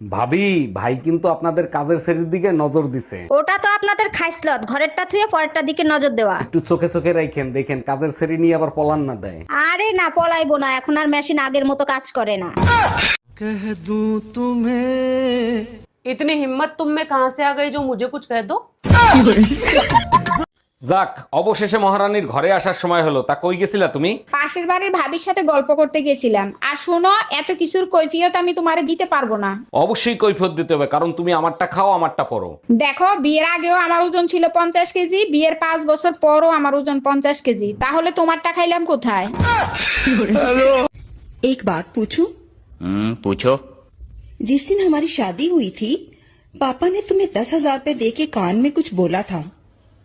ভাবি ভাই কিন্তু আপনাদের কাজের শ্রেণীর দিকে নজর দিছে ওটা তো আপনাদের খাইসলত ঘরেরটা থুয়ে পরেরটা দিকে নজর দেওয়া একটু চোখে চোখে রাখেন দেখেন কাজের শ্রেণী নিয়ে আবার পলান না দেয় আরে না পলাইবো না এখন আর মেশিন আগের মতো কাজ করে না इतनी हिम्मत तुम में कहाँ से आ गई जो मुझे कुछ कह दो যাক অবশেষে মহারানীর ঘরে আসার সময় হলো তা কই গেছিলা তুমি পাশের বাড়ির ভাবির সাথে গল্প করতে গেছিলাম আর শোনো এত কিছুর কৈফিয়ত আমি তোমারে দিতে পারবো না অবশ্যই কৈফিয়ত দিতে হবে কারণ তুমি আমারটা খাও আমারটা পরো দেখো বিয়ের আগেও আমার ওজন ছিল পঞ্চাশ কেজি বিয়ের পাঁচ বছর পরও আমার ওজন পঞ্চাশ কেজি তাহলে তোমারটা খাইলাম কোথায় एक बात पूछूं हम्म पूछो जिस दिन हमारी शादी हुई थी पापा ने तुम्हें दस हजार रूपए दे के कान में कुछ बोला था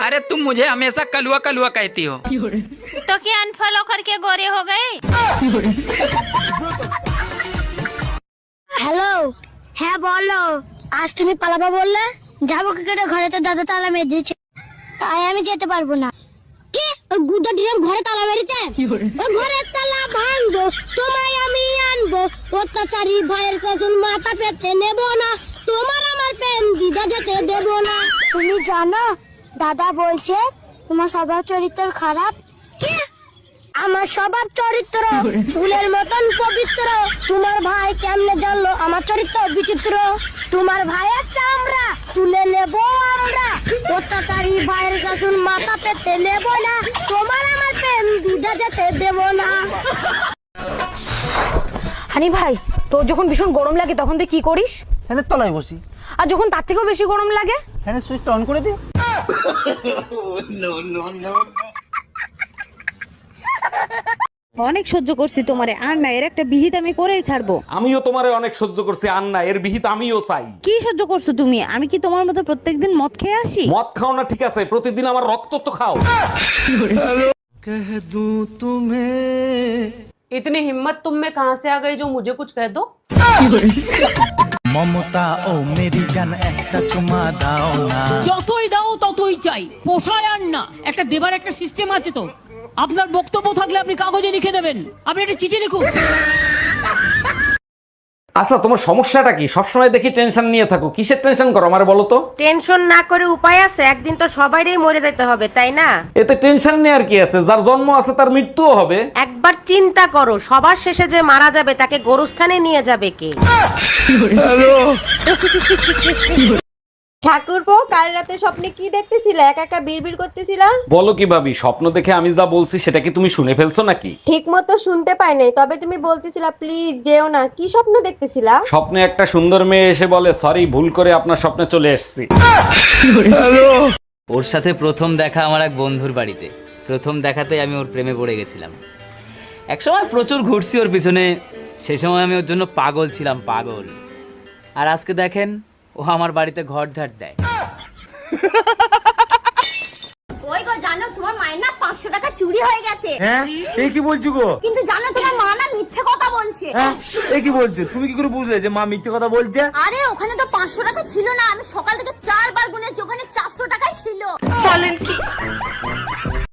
अरे तुम मुझे हमेशा कलुआ कलुआ कहती हो तो क्या अनफॉलो करके गोरे हो गए হ্যালো হ্যাঁ বলো আজ তুমি পালাবা বললে যাবো কি করে ঘরে তো দাদা তালা মেরে দিয়েছে তাই আমি যেতে পারবো না কি ওই গুদা ডিরাম ঘরে তালা মেরেছে ওই ঘরের তালা ভাঙবো তোমায় আমি আনবো অত্যাচারী ভাইয়ের শাসন মাথা পেতে নেব না তোমার আমার প্রেম দিদা যেতে দেব না তুমি জানো দাদা বলছে তোমার স্বভাব চরিত্র খারাপ? আমার স্বভাব চরিত্র? ফুলের মতন পবিত্র। তোমার ভাই কেমনে জানলো আমার চরিত্র বিচিত্র? তোমার ভাইয়ের চামড়া তুলে নেব আমরা। অত্যাচারী ভাইয়ের শাসন মাথা পেতে নেব না। তোমার আমার প্রেম দিদা যেতে দেব না। হানি ভাই তোর যখন ভীষণ গরম লাগে তখন তুই কি করিস? ফ্যানের তলায় বসি। আর যখন তার থেকেও বেশি গরম লাগে? ফ্যানের সুইচটা অন করে দিই অনেক সহ্য করছি তোমারে আর না এর একটা বিহিত আমি করেই ছাড়বো আমিও তোমারে অনেক সহ্য করছি আন্না এর বিহিত আমিও চাই কি সহ্য করছো তুমি আমি কি তোমার মতো প্রত্যেকদিন মদ খেয়ে আসি মদ খাও না ঠিক আছে প্রতিদিন আমার রক্ত তো খাও इतनी हिम्मत तुम में कहाँ से आ गई जो मुझे कुछ कह दो মমতা ও মেরি জান একটা চুমা দাও না। যতই দাও, ততই চাই। পোষায় আর না। একটা দেবার একটা সিস্টেম আছে তো। আপনার বক্তব্য থাকলে আপনি কাগজে লিখে দেবেন। আপনি একটা চিঠি লিখুন। আচ্ছা তোমার সমস্যাটা কি? সবসময় দেখি টেনশন নিয়ে থাকো। কিসের টেনশন করো আমার বলো তো? টেনশন না করে উপায় আছে একদিন তো সবাইরই মরে যেতে হবে তাই না? এতে টেনশন নেওয়ার কি আছে? যার জন্ম আছে তার মৃত্যুও হবে। একবার চিন্তা করো সবার শেষে যে মারা যাবে তাকে গোরস্থানে নিয়ে যাবে কে? ঠাকুরপো কাল রাতে স্বপ্নে কি দেখতেছিলে? একা একা বিড়বিড় করতেছিলা? বলো কি ভাবি স্বপ্ন দেখে আমি যা বলছি সেটা কি তুমি শুনে ফেলছো নাকি? ঠিক মতো শুনতে পাই নাই তবে তুমি বলতেছিলা প্লিজ যেও না। কি স্বপ্ন দেখতেছিলা? স্বপ্নে একটা সুন্দর মেয়ে এসে বলে সরি ভুল করে আপনার স্বপ্নে চলে এসেছি। ওর সাথে প্রথম দেখা আমার এক বন্ধুর বাড়িতে। প্রথম দেখাতে আমি ওর প্রেমে পড়ে গেছিলাম। একসময় প্রচুর ঘুরছি ওর পিছনে। সে সময় আমি ওর জন্য পাগল ছিলাম পাগল। আর আজকে দেখেন ও আমার বাড়িতে ঘর ঝাড় দেয়। ওই গো জানো তোমার মায়ের না পাঁচশো টাকা চুরি হয়ে গেছে। হ্যাঁ? এই কি বলছো গো? কিন্তু জানো তোমার মা না মিথ্যে কথা বলছে। হ্যাঁ? এই কি বলছো? তুমি কি করে বুঝলে যে মা মিথ্যে কথা বলছে? আরে ওখানে তো পাঁচশো টাকা ছিল না। আমি সকাল থেকে চারবার গুনেছি ওখানে চারশো টাকাই ছিল। বলেন